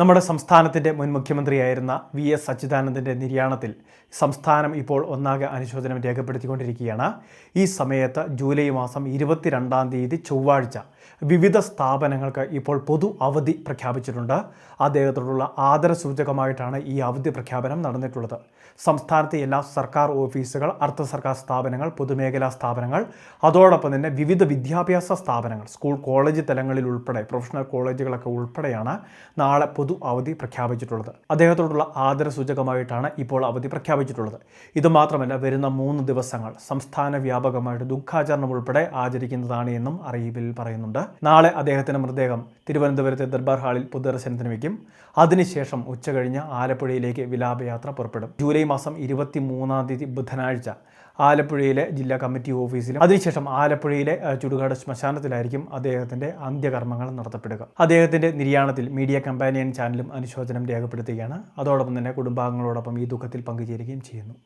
നമ്മുടെ സംസ്ഥാനത്തിന്റെ മുൻ മുഖ്യമന്ത്രിയായിരുന്ന വി എസ് അച്യുതാനന്ദന്റെ നിര്യാണത്തിൽ സംസ്ഥാനം ഇപ്പോൾ ഒന്നാകെ അനുശോചനം രേഖപ്പെടുത്തിക്കൊണ്ടിരിക്കുകയാണ്. ഈ സമയത്ത് ജൂലൈ മാസം ഇരുപത്തിരണ്ടാം തീയതി ചൊവ്വാഴ്ച വിവിധ സ്ഥാപനങ്ങൾക്ക് ഇപ്പോൾ പൊതു അവധി പ്രഖ്യാപിച്ചിട്ടുണ്ട്. അദ്ദേഹത്തോടുള്ള ആദരസൂചകമായിട്ടാണ് ഈ അവധി പ്രഖ്യാപനം നടന്നിട്ടുള്ളത്. സംസ്ഥാനത്തെ എല്ലാ സർക്കാർ ഓഫീസുകൾ അർദ്ധ സർക്കാർ സ്ഥാപനങ്ങൾ പൊതുമേഖലാ സ്ഥാപനങ്ങൾ അതോടൊപ്പം തന്നെ വിവിധ വിദ്യാഭ്യാസ സ്ഥാപനങ്ങൾ സ്കൂൾ കോളേജ് തലങ്ങളിൽ ഉൾപ്പെടെ പ്രൊഫഷണൽ കോളേജുകളൊക്കെ ഉൾപ്പെടെയാണ് നാളെ പൊതു അവധി പ്രഖ്യാപിച്ചിട്ടുള്ളത്. അദ്ദേഹത്തോടുള്ള ആദരസൂചകമായിട്ടാണ് ഇപ്പോൾ അവധി പ്രഖ്യാപിച്ചിട്ടുള്ളത്. ഇതുമാത്രമല്ല വരുന്ന മൂന്ന് ദിവസങ്ങൾ സംസ്ഥാന വ്യാപകമായിട്ട് ദുഃഖാചരണം ഉൾപ്പെടെ ആചരിക്കുന്നതാണ് എന്നും അറിയിപ്പിൽ പറയുന്നുണ്ട്. നാളെ അദ്ദേഹത്തിന്റെ മൃതദേഹം തിരുവനന്തപുരത്തെ ദർബാർ ഹാളിൽ പൊതുദർശനത്തിന് വയ്ക്കും അതിനുശേഷം ഉച്ചകഴിഞ്ഞ് ആലപ്പുഴയിലേക്ക് വിലാപയാത്ര പുറപ്പെടും. ജൂലൈ മാസം ഇരുപത്തി മൂന്നാം തീയതി ബുധനാഴ്ച ആലപ്പുഴയിലെ ജില്ലാ കമ്മിറ്റി ഓഫീസിലും അതിനുശേഷം ആലപ്പുഴയിലെ ചുടുകാട് ശ്മശാനത്തിലായിരിക്കും അദ്ദേഹത്തിന്റെ അന്ത്യകർമ്മങ്ങൾ നടത്തപ്പെടുക. അദ്ദേഹത്തിന്റെ നിര്യാണത്തിൽ മീഡിയ കമ്പാനിയൻ ചാനലും അനുശോചനം രേഖപ്പെടുത്തുകയാണ്. അതോടൊപ്പം തന്നെ കുടുംബാംഗങ്ങളോടൊപ്പം ഈ ദുഃഖത്തിൽ പങ്കുചേരുകയും ചെയ്യുന്നു.